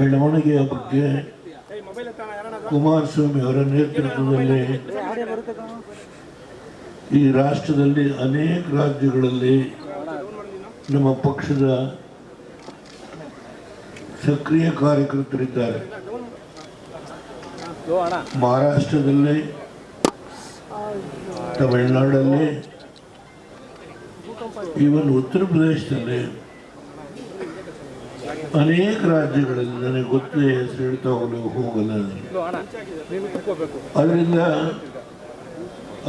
ಏಳಿಗೆಯ ಬಗ್ಗೆ ಕುಮಾರಸ್ವಾಮಿ ಅವರ ನೇತೃತ್ವದಲ್ಲಿ ಈ ರಾಷ್ಟ್ರದಲ್ಲಿ ಅನೇಕ ರಾಜ್ಯಗಳಲ್ಲಿ ನಮ್ಮ ಪಕ್ಷದ ಸಕ್ರಿಯ ಕಾರ್ಯಕರ್ತರಿದ್ದಾರೆ. ಮಹಾರಾಷ್ಟ್ರದಲ್ಲಿ, ತಮಿಳುನಾಡಲ್ಲಿ, ಈವನ್ ಉತ್ತರ ಪ್ರದೇಶದಲ್ಲಿ ಅನೇಕ ರಾಜ್ಯಗಳಲ್ಲಿ ನನಗೆ ಗೊತ್ತೇ ಹೆಸರು ಹೇಳ್ತಾ ಹೋಗಲು ಹೋಗಲ್ಲ. ಅದರಿಂದ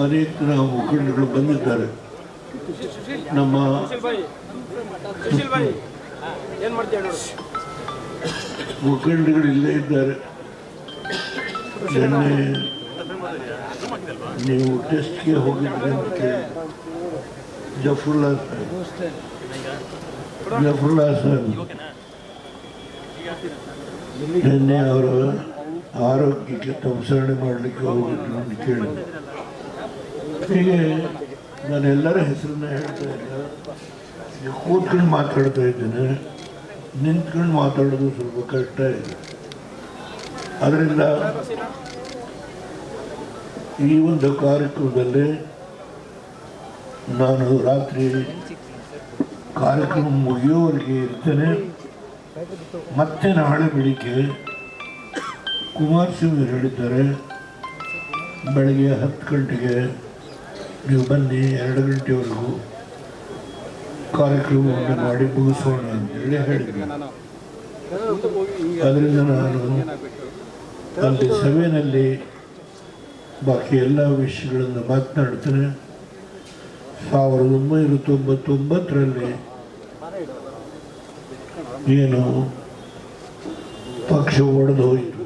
ಅನೇಕ ಮುಖಂಡಗಳು ಬಂದಿದ್ದಾರೆ. ನಮ್ಮ ಮುಖಂಡಗಳಿಲ್ಲೇ ಇದ್ದಾರೆ. ನಿನ್ನೆ ನೀವು ಟೆಸ್ಟ್ಗೆ ಹೋಗಿದ್ರಿ ಅಂತ ಕೇಳಿ ಜಫುಲ್ಲಾ ಸರ್. ಜಫರುಲ್ಲಾ ಸರ್. ನಿನ್ನೆ ಅವರು ಆರೋಗ್ಯಕ್ಕೆ ತಪಾಸಣೆ ಮಾಡಲಿಕ್ಕೆ ಹೋಗಿದ್ರು ಅಂತ ಕೇಳಿ ಹೀಗೆ ನಾನೆಲ್ಲರ ಹೆಸರನ್ನ ಹೇಳ್ತಾ ಈಗ ಕೂತ್ಕೊಂಡು ಮಾತಾಡ್ತಾ ಇದ್ದೇನೆ. ನಿಂತ್ಕೊಂಡು ಮಾತಾಡೋದು ಸ್ವಲ್ಪ ಕಷ್ಟ ಇದೆ. ಅದರಿಂದ ಈ ಒಂದು ಕಾರ್ಯಕ್ರಮದಲ್ಲಿ ನಾನು ರಾತ್ರಿ ಕಾರ್ಯಕ್ರಮ ಮುಗಿಯೋವರೆಗೆ ಇರ್ತೇನೆ. ಮತ್ತೆ ನಾಳೆ ಬೆಳಿಗ್ಗೆ ಕುಮಾರಸ್ವಾಮಿ ಹೇಳಿದ್ದಾರೆ, ಬೆಳಗ್ಗೆ ಹತ್ತು ಗಂಟೆಗೆ ನೀವು ಬನ್ನಿ, ಎರಡು ಗಂಟೆವರೆಗೂ ಕಾರ್ಯಕ್ರಮವನ್ನು ಮಾಡಿ ಮುಗಿಸೋಣ ಅಂತೇಳಿ ಹೇಳಿದ್ರು. ಅದರಿಂದ ನಾನು ಅಲ್ಲಿ ಸಭೆಯಲ್ಲಿ ಬಾಕಿ ಎಲ್ಲ ವಿಷಯಗಳನ್ನು ಮಾತನಾಡ್ತೇನೆ. ಸಾವಿರದ ಒಂಬೈನೂರ ತೊಂಬತ್ತೊಂಬತ್ತರಲ್ಲಿ ಏನು ಪಕ್ಷ ಒಡೆದು ಹೋಯಿತು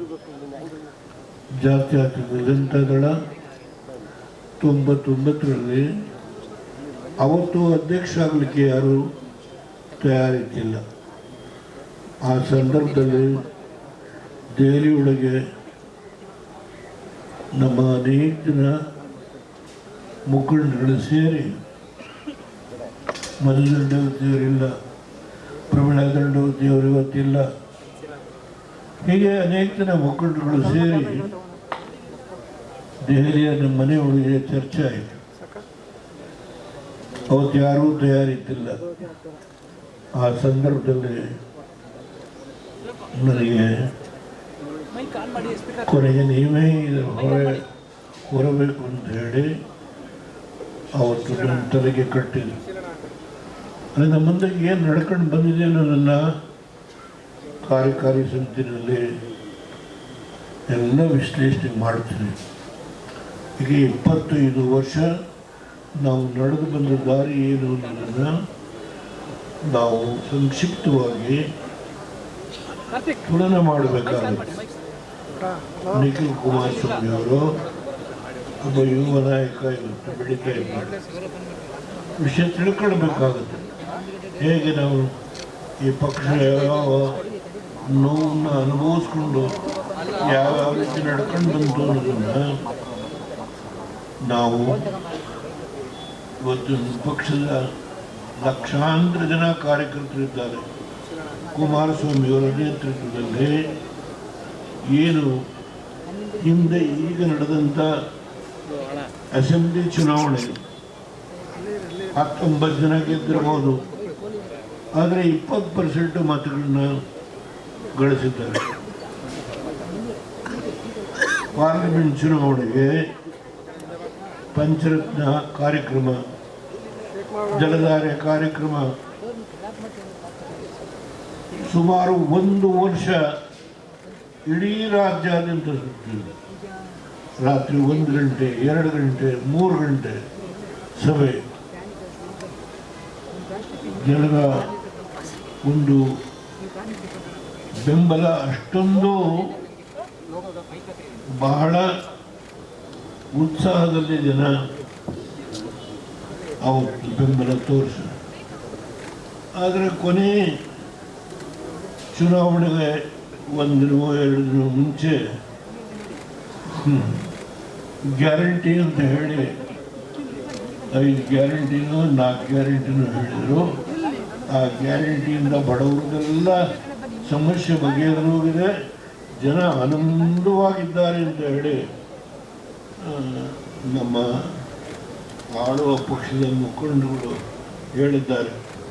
ಜಾತ್ಯತೀತ ಜನತಾದಳ ತೊಂಬತ್ತೊಂಬತ್ತರಲ್ಲಿ ಅವತ್ತು ಅಧ್ಯಕ್ಷ ಆಗಲಿಕ್ಕೆ ಯಾರು ತಯಾರಿದ್ದಿಲ್ಲ. ಆ ಸಂದರ್ಭದಲ್ಲಿ ದೆಹಲಿಯೊಳಗೆ ನಮ್ಮ ಅನೇಕ ಜನ ಮುಖಂಡಗಳು ಸೇರಿ ಮಧುದಂಡವತಿಯವರಿಲ್ಲ ಪ್ರಮೀಳಾ ದೇವರು ಇವತ್ತಿಲ್ಲ. ಹೀಗೆ ಅನೇಕ ಜನ ಮುಖಂಡರುಗಳು ಸೇರಿ ದೆಹಲಿಯ ನಮ್ಮ ಮನೆ ಒಳಗೆ ಚರ್ಚೆ ಆಯಿತು. ಅವತ್ತು ಯಾರೂ ತಯಾರಿದ್ದಿಲ್ಲ. ಆ ಸಂದರ್ಭದಲ್ಲಿ ನನಗೆ ಕೊನೆಗೆ ನೀವೇ ಇದು ಹೊರೆ ಹೊರಬೇಕು ಅಂತ ಹೇಳಿ ಅವತ್ತು ನನ್ನ ತಲೆಗೆ ಕಟ್ಟಿದ್ರು. ಅದರಿಂದ ಮುಂದೆ ಏನು ನಡ್ಕೊಂಡು ಬಂದಿದೆ ಅನ್ನೋದನ್ನು ಕಾರ್ಯಕಾರಿ ಸಮಿತಿನಲ್ಲಿ ಎಲ್ಲ ವಿಶ್ಲೇಷಣೆ ಮಾಡ್ತೀನಿ ಈಗ ಇಪ್ಪತ್ತೈದು ವರ್ಷ ನಾವು ನಡೆದು ಬಂದ ದಾರಿ ಏನು ಅನ್ನೋದನ್ನು ನಾವು ಸಂಕ್ಷಿಪ್ತವಾಗಿ ತುಲನೆ ಮಾಡಬೇಕಾಗುತ್ತೆ. ನಿಖಿಲ್ ಕುಮಾರಸ್ವಾಮಿ ಅವರು ಒಬ್ಬ ಯುವ ನಾಯಕ ಇವತ್ತು ಬೆಳೀತಾ ಇದ್ದಾರೆ. ವಿಷಯ ತಿಳ್ಕೊಳ್ಬೇಕಾಗುತ್ತೆ. ಹೇಗೆ ನಾವು ಈ ಪಕ್ಷ ಯಾವ ನೋವನ್ನು ಅನುಭವಿಸ್ಕೊಂಡು ಯಾವ ರೀತಿ ನಡ್ಕೊಂಡು ಬಂತು ಅನ್ನೋದನ್ನು ನಾವು ಇವತ್ತು ಪಕ್ಷದ ಲಕ್ಷಾಂತರ ಜನ ಕಾರ್ಯಕರ್ತರಿದ್ದಾರೆ ಕುಮಾರಸ್ವಾಮಿಯವರ ನೇತೃತ್ವದಲ್ಲಿ ಏನು ಹಿಂದೆ ಈಗ ನಡೆದಂಥ ಅಸೆಂಬ್ಲಿ ಚುನಾವಣೆ ಹತ್ತೊಂಬತ್ತು ಜನ ಗೆದ್ದಿರ್ಬೋದು ಆದರೆ ಇಪ್ಪತ್ತು ಪರ್ಸೆಂಟು ಮತಗಳನ್ನ ಗಳಿಸಿದ್ದಾರೆ. ಪಾರ್ಲಿಮೆಂಟ್ ಚುನಾವಣೆಗೆ ಪಂಚರತ್ನ ಕಾರ್ಯಕ್ರಮ, ಜಲಧಾರೆ ಕಾರ್ಯಕ್ರಮ. ಸುಮಾರು ಒಂದು ವರ್ಷ ಇಡೀ ರಾಜ್ಯಾದ್ಯಂತ ಸುತ್ತಿದೆ ರಾತ್ರಿ ಒಂದು ಗಂಟೆ, ಎರಡು ಗಂಟೆ, ಮೂರು ಗಂಟೆ ಸಭೆ. ಜನರ ಒಂದು ಬೆಂಬಲ ಅಷ್ಟೊಂದು ಬಹಳ ಉತ್ಸಾಹದಲ್ಲಿ ಜನ ಅವತ್ತು ಬೆಂಬಲ ತೋರಿಸ ಆದರೆ ಕೊನೆ ಚುನಾವಣೆಗೆ ಒಂದು ಎರಡು ದಿನ ಮುಂಚೆ ಗ್ಯಾರಂಟಿ ಅಂತ ಹೇಳಿ, ಐದು ಗ್ಯಾರಂಟಿನೂ ನಾಲ್ಕು ಗ್ಯಾರಂಟಿನೂ ಹೇಳಿದರು. ಆ ಗ್ಯಾರಂಟಿಯಿಂದ ಬಡವರಿಗೆಲ್ಲ ಸಮಸ್ಯೆ ಬಗೆಹರಿದೋಗಿದೆ ಜನ ಆನಂದವಾಗಿದ್ದಾರೆ ಅಂತ ಹೇಳಿ ನಮ್ಮ ಆಳುವ ಪಕ್ಷದ ಮುಖಂಡರು ಹೇಳಿದ್ದಾರೆ.